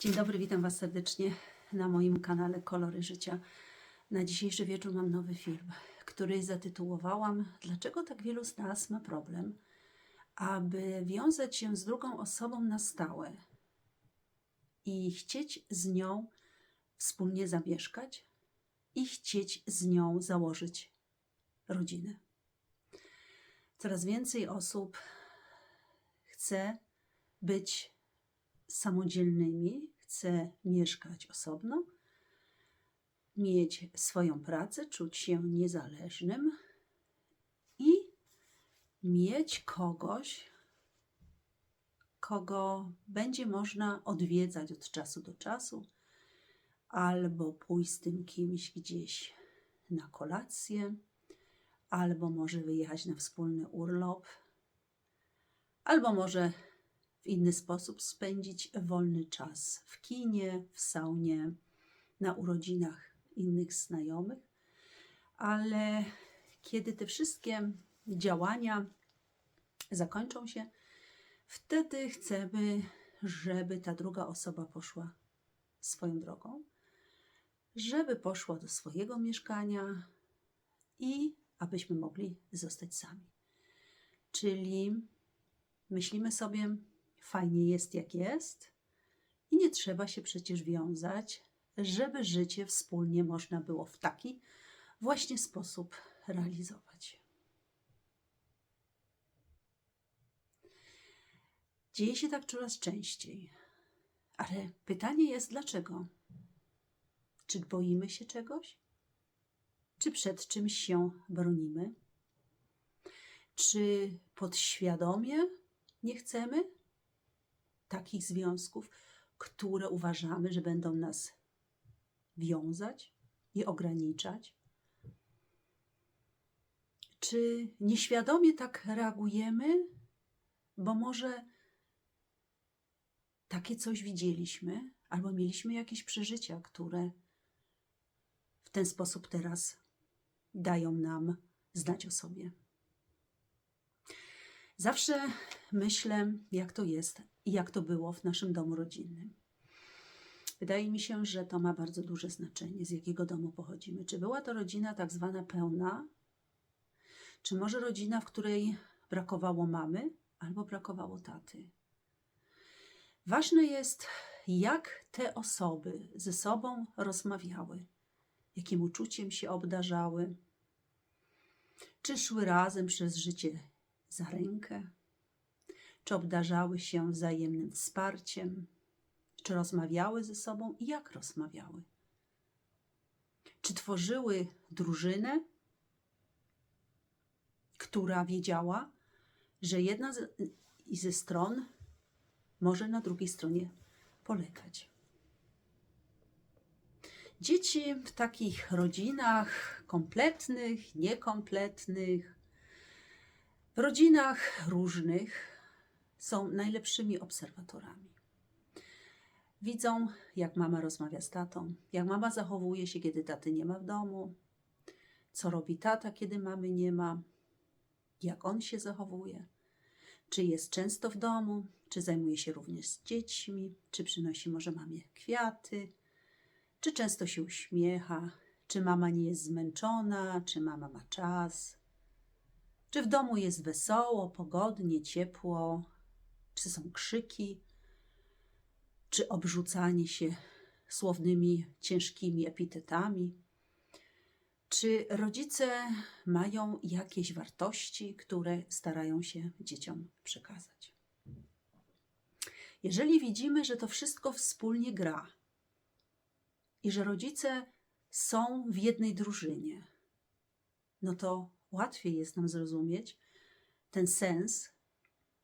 Dzień dobry, witam Was serdecznie na moim kanale Kolory Życia. Na dzisiejszy wieczór mam nowy film, który zatytułowałam Dlaczego tak wielu z nas ma problem, aby wiązać się z drugą osobą na stałe i chcieć z nią wspólnie zamieszkać i chcieć z nią założyć rodzinę. Coraz więcej osób chce być samodzielnymi, chce mieszkać osobno, mieć swoją pracę, czuć się niezależnym i mieć kogoś, kogo będzie można odwiedzać od czasu do czasu, albo pójść z tym kimś gdzieś na kolację, albo może wyjechać na wspólny urlop, albo może w inny sposób spędzić wolny czas w kinie, w saunie, na urodzinach innych znajomych. Ale kiedy te wszystkie działania zakończą się, wtedy chcemy, żeby ta druga osoba poszła swoją drogą, żeby poszła do swojego mieszkania i abyśmy mogli zostać sami. Czyli myślimy sobie, fajnie jest jak jest i nie trzeba się przecież wiązać, żeby życie wspólnie można było w taki właśnie sposób realizować. Dzieje się tak coraz częściej, ale pytanie jest dlaczego? Czy boimy się czegoś? Czy przed czymś się bronimy? Czy podświadomie nie chcemy takich związków, które uważamy, że będą nas wiązać i ograniczać? Czy nieświadomie tak reagujemy, bo może takie coś widzieliśmy, albo mieliśmy jakieś przeżycia, które w ten sposób teraz dają nam znać o sobie? Zawsze myślę, jak to jest i jak to było w naszym domu rodzinnym. Wydaje mi się, że to ma bardzo duże znaczenie, z jakiego domu pochodzimy. Czy była to rodzina tak zwana pełna, czy może rodzina, w której brakowało mamy albo brakowało taty. Ważne jest, jak te osoby ze sobą rozmawiały, jakim uczuciem się obdarzały, czy szły razem przez życie za rękę, czy obdarzały się wzajemnym wsparciem, czy rozmawiały ze sobą i jak rozmawiały. Czy tworzyły drużynę, która wiedziała, że jedna ze stron może na drugiej stronie polegać. Dzieci w takich rodzinach kompletnych, niekompletnych, rodzinach różnych są najlepszymi obserwatorami. Widzą, jak mama rozmawia z tatą, jak mama zachowuje się, kiedy taty nie ma w domu, co robi tata, kiedy mamy nie ma, jak on się zachowuje, czy jest często w domu, czy zajmuje się również z dziećmi, czy przynosi może mamie kwiaty, czy często się uśmiecha, czy mama nie jest zmęczona, czy mama ma czas, czy w domu jest wesoło, pogodnie, ciepło, czy są krzyki, czy obrzucanie się słownymi, ciężkimi epitetami. Czy rodzice mają jakieś wartości, które starają się dzieciom przekazać? Jeżeli widzimy, że to wszystko wspólnie gra i że rodzice są w jednej drużynie, no to łatwiej jest nam zrozumieć ten sens,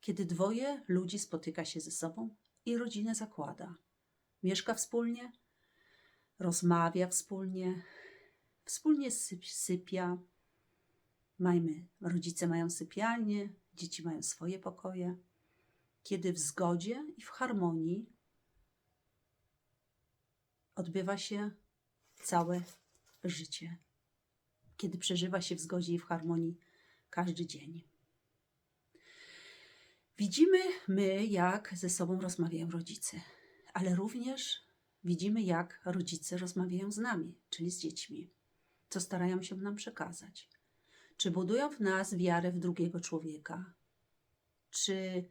kiedy dwoje ludzi spotyka się ze sobą i rodzinę zakłada. Mieszka wspólnie, rozmawia wspólnie, wspólnie syp, sypia. Majmy, rodzice mają sypialnie, dzieci mają swoje pokoje. Kiedy w zgodzie i w harmonii odbywa się całe życie. Kiedy przeżywa się w zgodzie i w harmonii każdy dzień. Widzimy my, jak ze sobą rozmawiają rodzice, ale również widzimy, jak rodzice rozmawiają z nami, czyli z dziećmi, co starają się nam przekazać. Czy budują w nas wiarę w drugiego człowieka? Czy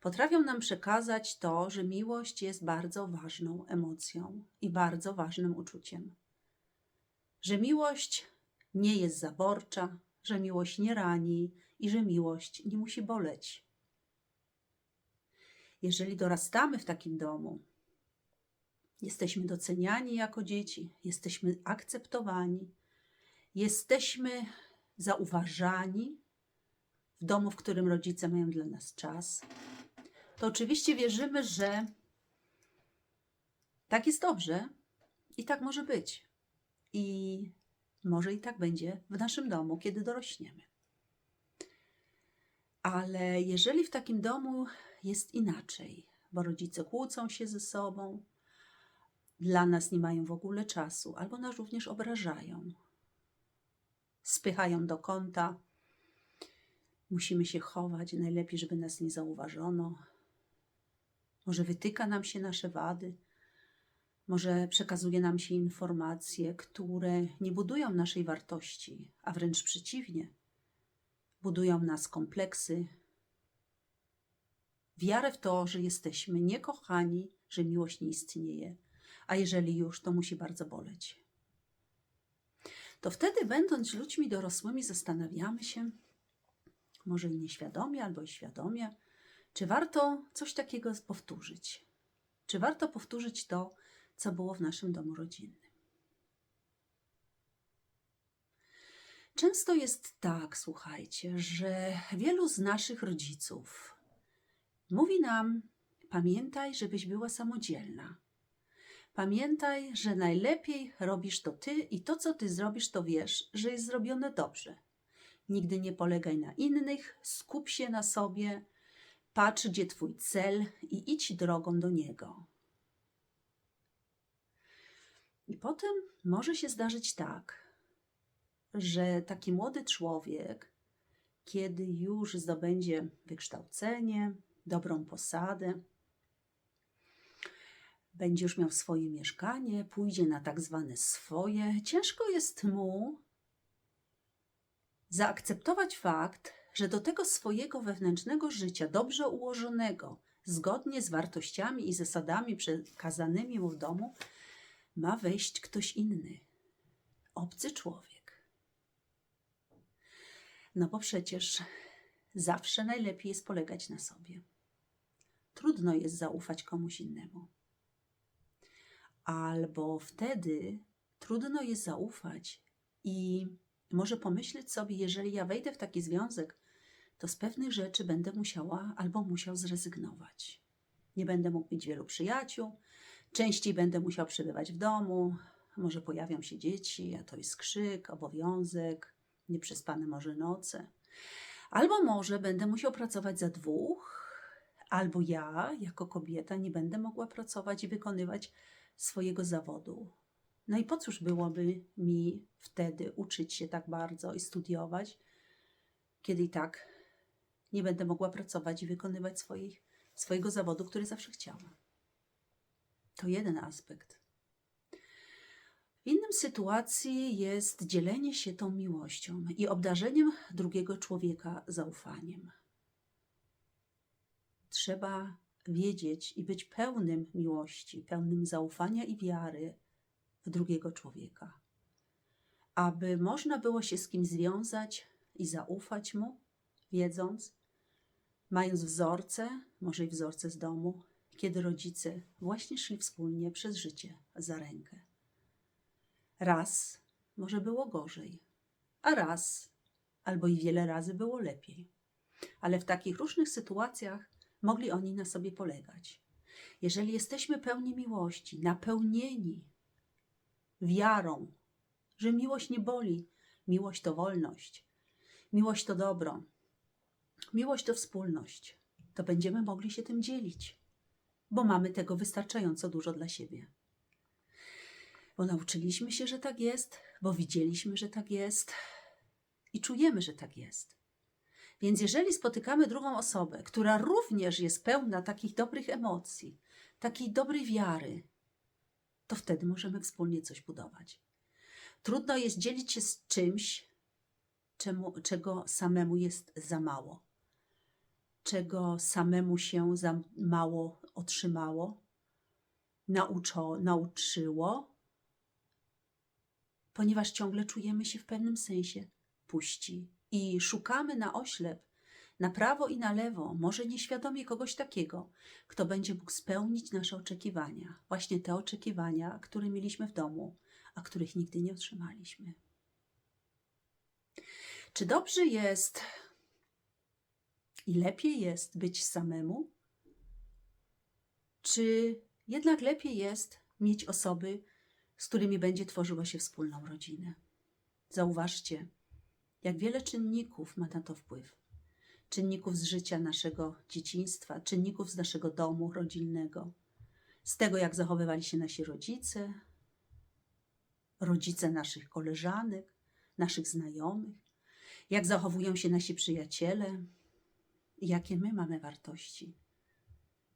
potrafią nam przekazać to, że miłość jest bardzo ważną emocją i bardzo ważnym uczuciem? Że miłość nie jest zaborcza, że miłość nie rani i że miłość nie musi boleć. Jeżeli dorastamy w takim domu, jesteśmy doceniani jako dzieci, jesteśmy akceptowani, jesteśmy zauważani w domu, w którym rodzice mają dla nas czas, to oczywiście wierzymy, że tak jest dobrze i tak może być. I może i tak będzie w naszym domu, kiedy dorośniemy. Ale jeżeli w takim domu jest inaczej, bo rodzice kłócą się ze sobą, dla nas nie mają w ogóle czasu, albo nas również obrażają, spychają do kąta, musimy się chować, najlepiej, żeby nas nie zauważono. Może wytyka nam się nasze wady, może przekazuje nam się informacje, które nie budują naszej wartości, a wręcz przeciwnie, budują nas kompleksy, wiarę w to, że jesteśmy niekochani, że miłość nie istnieje, a jeżeli już, to musi bardzo boleć. To wtedy, będąc ludźmi dorosłymi, zastanawiamy się, może i nieświadomie, albo i świadomie, czy warto coś takiego powtórzyć? Czy warto powtórzyć to, co było w naszym domu rodzinnym? Często jest tak, słuchajcie, że wielu z naszych rodziców mówi nam: Pamiętaj, żebyś była samodzielna. Pamiętaj, że najlepiej robisz to ty i to, co ty zrobisz, to wiesz, że jest zrobione dobrze. Nigdy nie polegaj na innych, skup się na sobie, patrz, gdzie twój cel i idź drogą do niego. I potem może się zdarzyć tak, że taki młody człowiek, kiedy już zdobędzie wykształcenie, dobrą posadę, będzie już miał swoje mieszkanie, pójdzie na tak zwane swoje, ciężko jest mu zaakceptować fakt, że do tego swojego wewnętrznego życia, dobrze ułożonego, zgodnie z wartościami i zasadami przekazanymi mu w domu, ma wejść ktoś inny, obcy człowiek. No bo przecież zawsze najlepiej jest polegać na sobie. Trudno jest zaufać komuś innemu. Albo wtedy trudno jest zaufać i może pomyśleć sobie, jeżeli ja wejdę w taki związek, to z pewnych rzeczy będę musiała albo musiał zrezygnować. Nie będę mógł mieć wielu przyjaciół, częściej będę musiał przebywać w domu, może pojawią się dzieci, a to jest krzyk, obowiązek, nieprzespane może noce. Albo może będę musiał pracować za dwóch, albo ja, jako kobieta, nie będę mogła pracować i wykonywać swojego zawodu. No i po cóż byłoby mi wtedy uczyć się tak bardzo i studiować, kiedy i tak nie będę mogła pracować i wykonywać swoich, swojego zawodu, który zawsze chciałam. To jeden aspekt. W innym sytuacji jest dzielenie się tą miłością i obdarzeniem drugiego człowieka zaufaniem. Trzeba wiedzieć i być pełnym miłości, pełnym zaufania i wiary w drugiego człowieka. Aby można było się z kim związać i zaufać mu, wiedząc, mając wzorce, może i wzorce z domu, kiedy rodzice właśnie szli wspólnie przez życie za rękę. Raz może było gorzej, a raz albo i wiele razy było lepiej. Ale w takich różnych sytuacjach mogli oni na sobie polegać. Jeżeli jesteśmy pełni miłości, napełnieni wiarą, że miłość nie boli, miłość to wolność, miłość to dobro, miłość to wspólność, to będziemy mogli się tym dzielić, bo mamy tego wystarczająco dużo dla siebie. Bo nauczyliśmy się, że tak jest, bo widzieliśmy, że tak jest i czujemy, że tak jest. Więc jeżeli spotykamy drugą osobę, która również jest pełna takich dobrych emocji, takiej dobrej wiary, to wtedy możemy wspólnie coś budować. Trudno jest dzielić się z czymś, czemu, czego samemu jest za mało, czego samemu się za mało otrzymało, nauczo, nauczyło, ponieważ ciągle czujemy się w pewnym sensie puści i szukamy na oślep, na prawo i na lewo, może nieświadomie kogoś takiego, kto będzie mógł spełnić nasze oczekiwania, właśnie te oczekiwania, które mieliśmy w domu, a których nigdy nie otrzymaliśmy. Czy dobrze jest i lepiej jest być samemu? Czy jednak lepiej jest mieć osoby, z którymi będzie tworzyła się wspólną rodzinę? Zauważcie, jak wiele czynników ma na to wpływ. Czynników z życia naszego dzieciństwa, czynników z naszego domu rodzinnego, z tego, jak zachowywali się nasi rodzice, rodzice naszych koleżanek, naszych znajomych, jak zachowują się nasi przyjaciele, jakie my mamy wartości.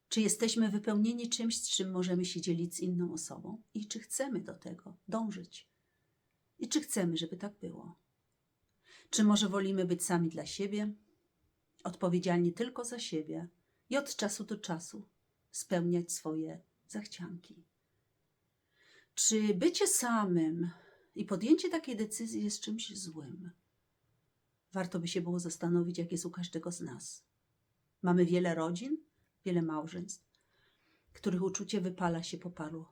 Czy jesteśmy wypełnieni czymś, z czym możemy się dzielić z inną osobą i czy chcemy do tego dążyć? I czy chcemy, żeby tak było? Czy może wolimy być sami dla siebie, odpowiedzialni tylko za siebie i od czasu do czasu spełniać swoje zachcianki? Czy bycie samym i podjęcie takiej decyzji jest czymś złym? Warto by się było zastanowić, jak jest u każdego z nas. Mamy wiele rodzin, wiele małżeństw, których uczucie wypala się po paru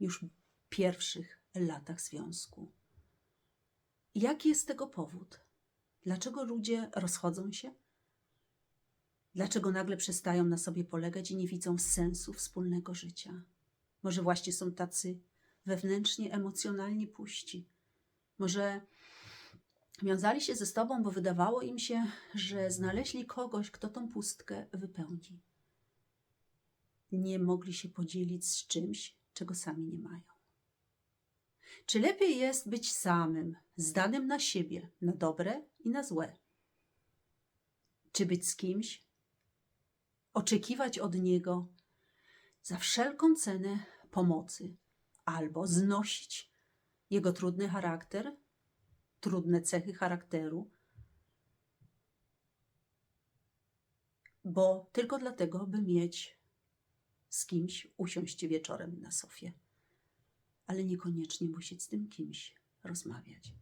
już pierwszych latach związku. Jaki jest tego powód? Dlaczego ludzie rozchodzą się? Dlaczego nagle przestają na sobie polegać i nie widzą sensu wspólnego życia? Może właśnie są tacy wewnętrznie, emocjonalnie puści. Może wiązali się ze sobą, bo wydawało im się, że znaleźli kogoś, kto tą pustkę wypełni. Nie mogli się podzielić z czymś, czego sami nie mają. Czy lepiej jest być samym, zdanym na siebie, na dobre i na złe? Czy być z kimś, oczekiwać od niego za wszelką cenę pomocy, albo znosić jego trudny charakter, trudne cechy charakteru, bo tylko dlatego, by mieć z kimś usiąść wieczorem na sofie, ale niekoniecznie musieć z tym kimś rozmawiać.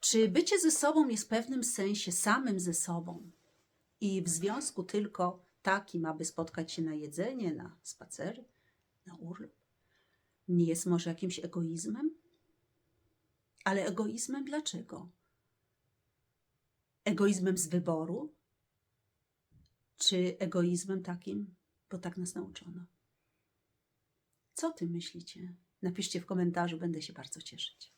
Czy bycie ze sobą jest w pewnym sensie samym ze sobą i w związku tylko takim, aby spotkać się na jedzenie, na spacery, na urlop, nie jest może jakimś egoizmem? Ale egoizmem dlaczego? Egoizmem z wyboru? Czy egoizmem takim, bo tak nas nauczono? Co ty myślicie? Napiszcie w komentarzu, będę się bardzo cieszyć.